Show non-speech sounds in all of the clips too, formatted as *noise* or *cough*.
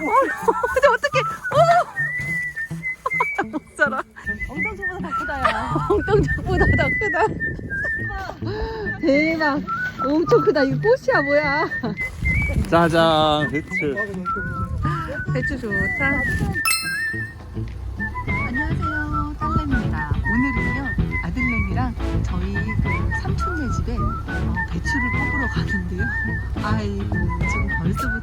어, 저 어떡해. 어머. 못 살아. 엉덩이보다 더 크다 야. 엉덩이보다 더 크다. 대박. 엄청 크다. 이거 꽃이야 뭐야. 짜잔 배추 배추 좋다. 안녕하세요. 딸내미입니다. 오늘은요, 아들내미랑 저희 그 삼촌네 집에 어, 배추를 뽑으러 가는데요. 아이고, 지금 벌써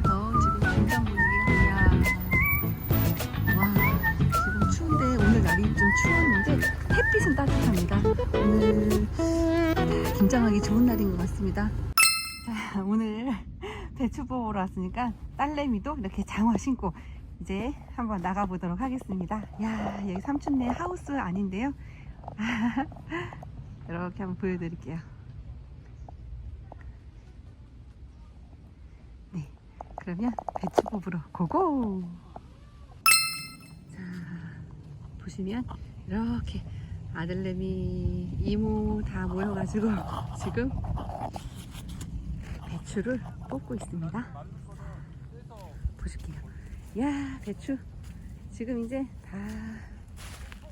김장하기 좋은 날인 것 같습니다. 자, 오늘 *laughs* 배추 뽑으러 왔으니까 딸내미도 이렇게 장화 신고 이제 한번 나가보도록 하겠습니다. 야, 여기 삼촌네 하우스 아닌데요? *laughs* 이렇게 한번 보여드릴게요. 네, 그러면 배추 뽑으러 고고! 자, 보시면 이렇게 아들내미, 이모 다 모여가지고 *laughs* 지금 배추를 뽑고 있습니다. 보실게요. 야, 배추. 지금 이제 다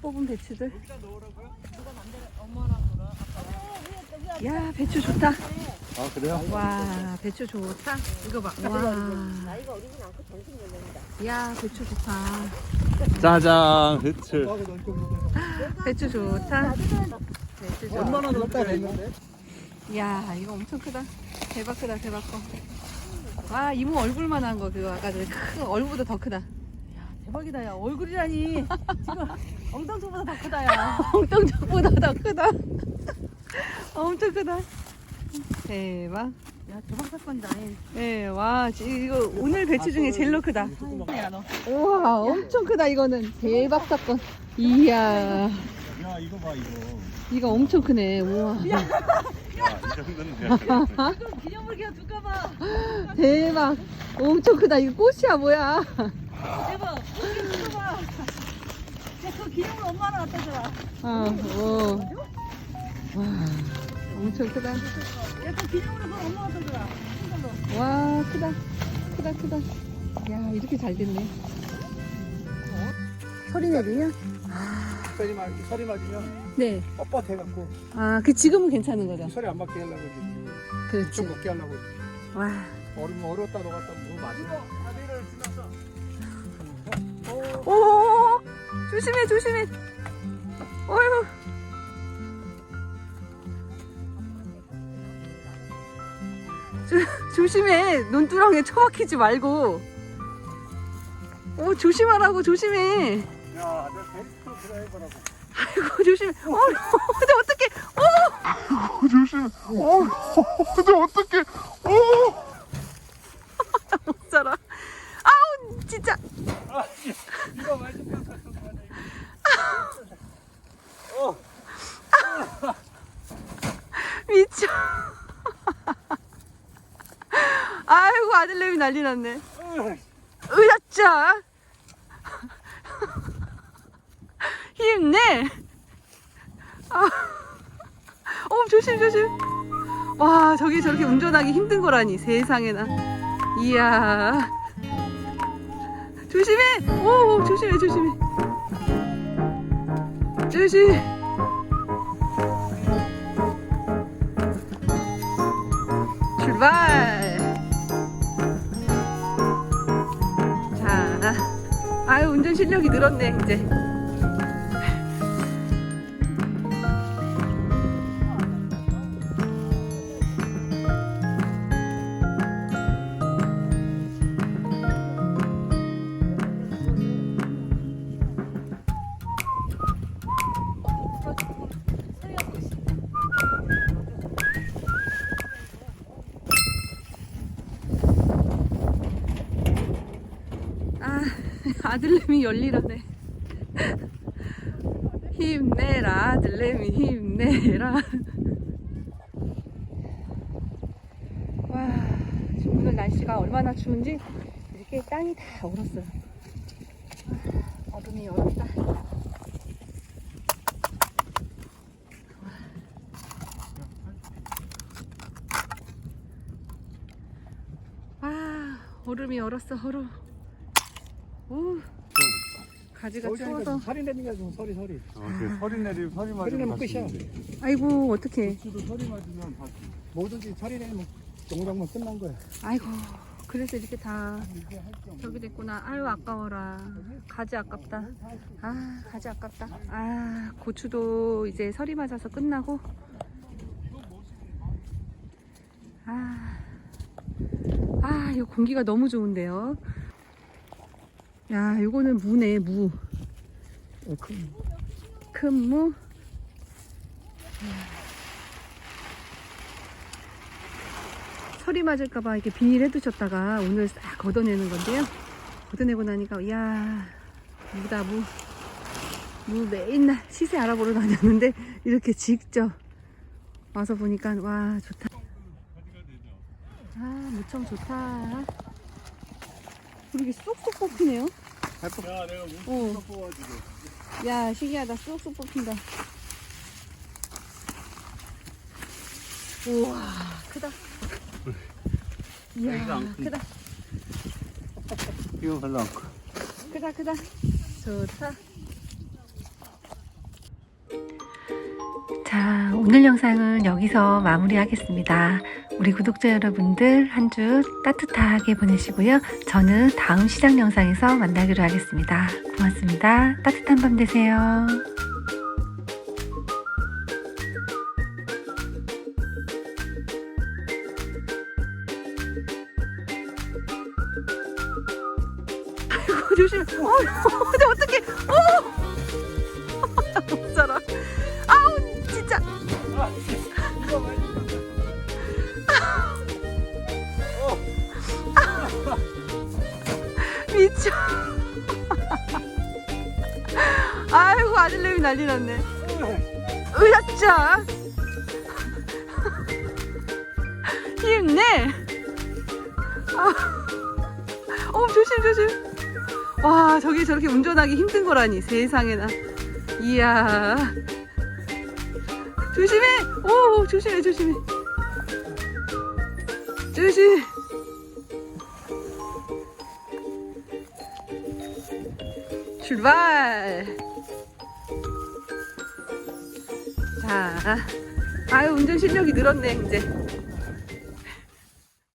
뽑은 배추들. 야, 배추 좋다. 아 그래요? 와, 배추 좋다. 이거 봐. 와. 나이가 어리진 않고 정신 연령이다. 야, 배추 좋다. 짜잔 배추 배추 좋다. 배추 좋다. 얼마나 넣었다 했는데? 야, 이거 엄청 크다. 대박 크다, 대박 커. 와, 이모 얼굴만 한 거, 그거 아까 전에 큰 얼굴보다 더 크다. 대박이다 야. 얼굴이라니. 지금 엉덩이보다 더 크다 야. *laughs* 엉덩이보다 더 크다. *laughs* 엄청 크다. 대박. 야 대박 사건이다. 이. 네, 와, 지- 이거 오늘 배추 중에 제일로 크다. 야 너. 우와, 엄청 크다, 이거는. 대박 사건. 이야, 야 이거 봐 이거 이거 엄청 크네. 우와. 야이 정도는 돼야 기념물기가 줄까봐. 대박. 엄청 크다. 이거 꽃이야, 뭐야. 어, 오. 와, 크다. 크다. 크다. 야, 이렇게 잘 됐네. 소리 내리면? 소리 말 소리 맞으면 네. 뻣뻣해 갖고 아, 그 지금은 괜찮은 거죠? 소리 안 맞게 하려고 이제 그렇지. 좀 높게 하려고 와. 얼음 어려웠다 녹았다 뭐 맞아. 오, 조심해, 조심해. 어휴. 조, 조심해. 눈두렁에 처박히지 말고. 오, 조심하라고, 조심해. 야, 내 베스트 드라이버라고. 아이고, 조심해. 어, 근데 어떡해. 조심 어 근데 어떡해 어 못 살아. 아우, 진짜. 이거 완전 *laughs* 미쳐. *laughs* 아이고, 아들내미 난리 났네. 으쌰짜. *laughs* 힘내. 아. 어, 조심, 조심. 와, 저기 저렇게 운전하기 힘든 거라니, 세상에나. 이야. 조심해! 오, 조심해, 조심해. 조심. 출발! 자, 아유, 운전 실력이 늘었네, 이제. 아들내미 열일하네. 힘내라, 아들내미 힘내라. 와, 지금 오늘 날씨가 얼마나 추운지 이렇게 땅이 다 얼었어요. 아, 얼음이 얼었다. 와, 얼음이 얼었어, 얼음. 오, 가지가 내는 게좀 소리 소리. 어, 그 소리 내리면 소리 소리 맞으면 내면 다시 끝이야. 죽는데. 아이고, 어떡해. 고추도 소리 맞으면 다시 뭐든지 소리 내면 동작만 끝난 거야. 아이고, 그래서 이렇게 다 저기 됐구나. 아유, 아까워라. 가지 아깝다. 아, 가지 아깝다. 아, 고추도 이제 설이 맞아서 끝나고. 아, 아, 이 공기가 너무 좋은데요. 야, 요거는 무네, 무. 어, 큰 큰 무. 설이 맞을까봐 이렇게 비닐 해 두셨다가 오늘 싹 걷어내는 건데요. 걷어내고 나니까, 이야, 무다, 무. 무 맨날 시세 알아보러 다녔는데, 이렇게 직접 와서 보니까, 와, 좋다. 아, 무청 좋다. 이렇게 쏙쏙 뽑히네요. 야 내가 문 어. 뽑아가지고 야, 신기하다. 쏙쏙 뽑힌다. 우와, 크다. 여기가 이야, 안 큰- 크다. 이거 별로 안 커. 크다, 크다. 좋다. 자, 오늘 영상은 여기서 마무리하겠습니다. 우리 구독자 여러분들 한 주 따뜻하게 보내시고요. 저는 다음 시장 영상에서 만나기로 하겠습니다. 고맙습니다. 따뜻한 밤 되세요. 어, 근데 어떡해. 어! *laughs* 미쳐. *laughs* 아이고 아들내미 난리 났네. 으쌰. *laughs* 힘내. 아. 어 조심 조심. 와 저기 저렇게 운전하기 힘든 거라니 세상에나. 이야. 조심해. 오 조심해 조심해. 조심. 출발. 자, 아유 운전 실력이 늘었네 이제.